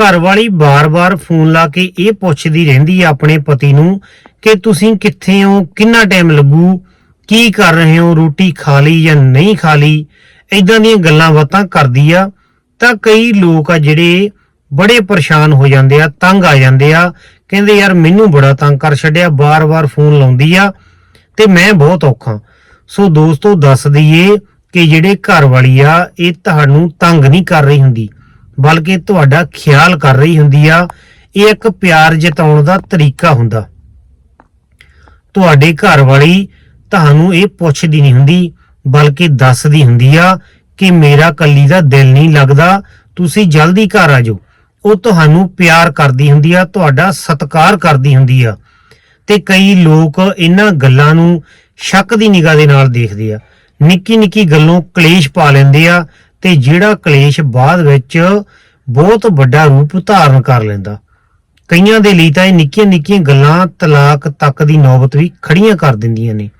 ਘਰ ਵਾਲੀ ਬਾਰ-ਬਾਰ ਫੋਨ ਲਾ ਕੇ ਇਹ ਪੁੱਛਦੀ ਰਹਿੰਦੀ ਆ ਆਪਣੇ ਪਤੀ ਨੂੰ ਕਿ ਤੁਸੀਂ ਕਿੱਥੇ ਹੋ, ਕਿੰਨਾ ਟਾਈਮ ਲੱਗੂ, ਕੀ ਕਰ ਰਹੇ ਹੋ, ਰੋਟੀ ਖਾ ਲਈ ਜਾਂ ਨਹੀਂ ਖਾ ਲਈ ਇਦਾਂ ਦੀਆਂ ਗੱਲਾਂ ਬਾਤਾਂ ਕਰਦੀ ਆ, ਤਾਂ ਕਈ ਲੋਕ ਆ ਜਿਹੜੇ ਬੜੇ ਪਰੇਸ਼ਾਨ ਹੋ ਜਾਂਦੇ ਆ, ਤੰਗ ਆ ਜਾਂਦੇ ਆ, ਕਹਿੰਦੇ ਯਾਰ ਮੈਨੂੰ ਬੜਾ ਤੰਗ ਕਰ ਛੱਡਿਆ, ਬਾਰ-ਬਾਰ ਫੋਨ ਲਾਉਂਦੀ ਆ, ਤੇ ਮੈਂ ਬਹੁਤ ਔਖਾ। ਸੋ ਦੋਸਤੋ, ਦੱਸ ਦਈਏ ਕਿ ਜਿਹੜੇ ਘਰ ਵਾਲੀ ਆ, ਇਹ ਤੁਹਾਨੂੰ ਤੰਗ ਨਹੀਂ ਕਰ ਰਹੀ ਹੁੰਦੀ। ਬਲਕਿ ਤੁਹਾਡਾ ਖਿਆਲ ਕਰ ਰਹੀ ਹੁੰਦੀ ਆ, ਇਹ ਇੱਕ ਪਿਆਰ ਜਤਾਉਣ ਦਾ ਤਰੀਕਾ ਹੁੰਦਾ। ਤੁਹਾਡੇ ਘਰ ਵਾਲੀ ਤੁਹਾਨੂੰ ਇਹ ਪੁੱਛਦੀ ਨਹੀਂ ਹੁੰਦੀ, ਬਲਕਿ ਦੱਸਦੀ ਹੁੰਦੀ ਆ ਕਿ ਮੇਰਾ ਕੱਲੀ ਦਾ ਦਿਲ ਨਹੀਂ ਲੱਗਦਾ, ਤੁਸੀਂ ਜਲਦੀ ਘਰ ਆ ਜਾਓ। ਉਹ ਤੁਹਾਨੂੰ ਪਿਆਰ ਕਰਦੀ ਹੁੰਦੀ ਆ, ਤੁਹਾਡਾ ਸਤਿਕਾਰ ਕਰਦੀ ਹੁੰਦੀ ਆ। ਤੇ ਕਈ ਲੋਕ ਇਹਨਾਂ ਗੱਲਾਂ ਨੂੰ ਸ਼ੱਕ ਦੀ ਨਿਗਾਹ ਦੇ ਨਾਲ ਦੇਖਦੇ ਆ। ਨਿੱਕੀ ਨਿੱਕੀ ਗੱਲੋਂ ਕਲੇਸ਼ ਪਾ ਲੈਂਦੇ ਆ ਤੇ ਜਿਹੜਾ ਕਲੇਸ਼ ਬਾਅਦ ਵਿੱਚ ਬਹੁਤ ਵੱਡਾ ਰੂਪ ਧਾਰਨ ਕਰ ਲੈਂਦਾ। ਕਈਆਂ ਦੇ ਲਈ ਤਾਂ ਇਹ ਨਿੱਕੀਆਂ ਨਿੱਕੀਆਂ ਗੱਲਾਂ ਤਲਾਕ ਤੱਕ ਦੀ ਨੌਬਤ ਵੀ ਖੜੀਆਂ ਕਰ ਦਿੰਦੀਆਂ ਨੇ।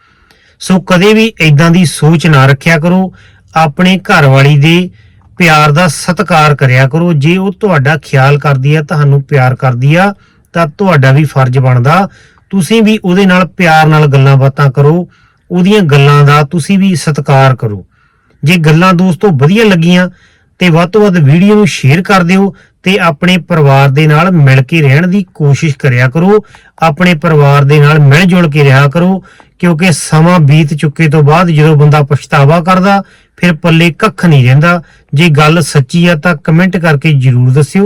ਸੋ ਕਦੇ ਵੀ ਇਦਾਂ ਦੀ ਸੋਚ ਨਾ ਰੱਖਿਆ ਕਰੋ। ਆਪਣੇ ਘਰ ਵਾਲੀ ਦੇ ਪਿਆਰ ਦਾ ਸਤਿਕਾਰ ਕਰਿਆ ਕਰੋ। ਜੇ ਉਹ ਤੁਹਾਡਾ ਖਿਆਲ ਕਰਦੀ ਆ, ਤੁਹਾਨੂੰ ਪਿਆਰ ਕਰਦੀ ਆ, ਤਾਂ ਤੁਹਾਡਾ ਵੀ ਫਰਜ਼ ਬਣਦਾ। ਤੁਸੀਂ ਵੀ ਉਹਦੇ ਨਾਲ ਪਿਆਰ ਨਾਲ ਗੱਲਾਂ ਬਾਤਾਂ ਕਰੋ। ਉਹਦੀਆਂ ਗੱਲਾਂ ਦਾ ਤੁਸੀਂ ਵੀ ਸਤਿਕਾਰ ਕਰੋ। ਜੇ ਗੱਲਾਂ ਦੋਸਤੋ ਵਧੀਆ ਲੱਗੀਆਂ ਤੇ ਵੱਧ ਤੋਂ ਵੱਧ ਵੀਡੀਓ ਨੂੰ ਸ਼ੇਅਰ ਕਰ ਦਿਓ ਤੇ ਆਪਣੇ ਪਰਿਵਾਰ ਦੇ ਨਾਲ ਮਿਲ ਕੇ ਰਹਿਣ ਦੀ ਕੋਸ਼ਿਸ਼ ਕਰਿਆ ਕਰੋ। ਆਪਣੇ ਪਰਿਵਾਰ ਦੇ ਨਾਲ ਮਿਲ ਜੁਲ ਕੇ ਰਿਹਾ ਕਰੋ, ਕਿਉਂਕਿ ਸਮਾਂ ਬੀਤ ਚੁੱਕੇ ਤੋਂ ਬਾਅਦ ਜਦੋਂ ਬੰਦਾ ਪਛਤਾਵਾ ਕਰਦਾ, ਫਿਰ ਪੱਲੇ ਕੱਖ ਨਹੀਂ ਰਹਿੰਦਾ। ਜੇ ਗੱਲ ਸੱਚੀ ਆ ਤਾਂ ਕਮੈਂਟ ਕਰਕੇ ਜਰੂਰ ਦੱਸਿਓ।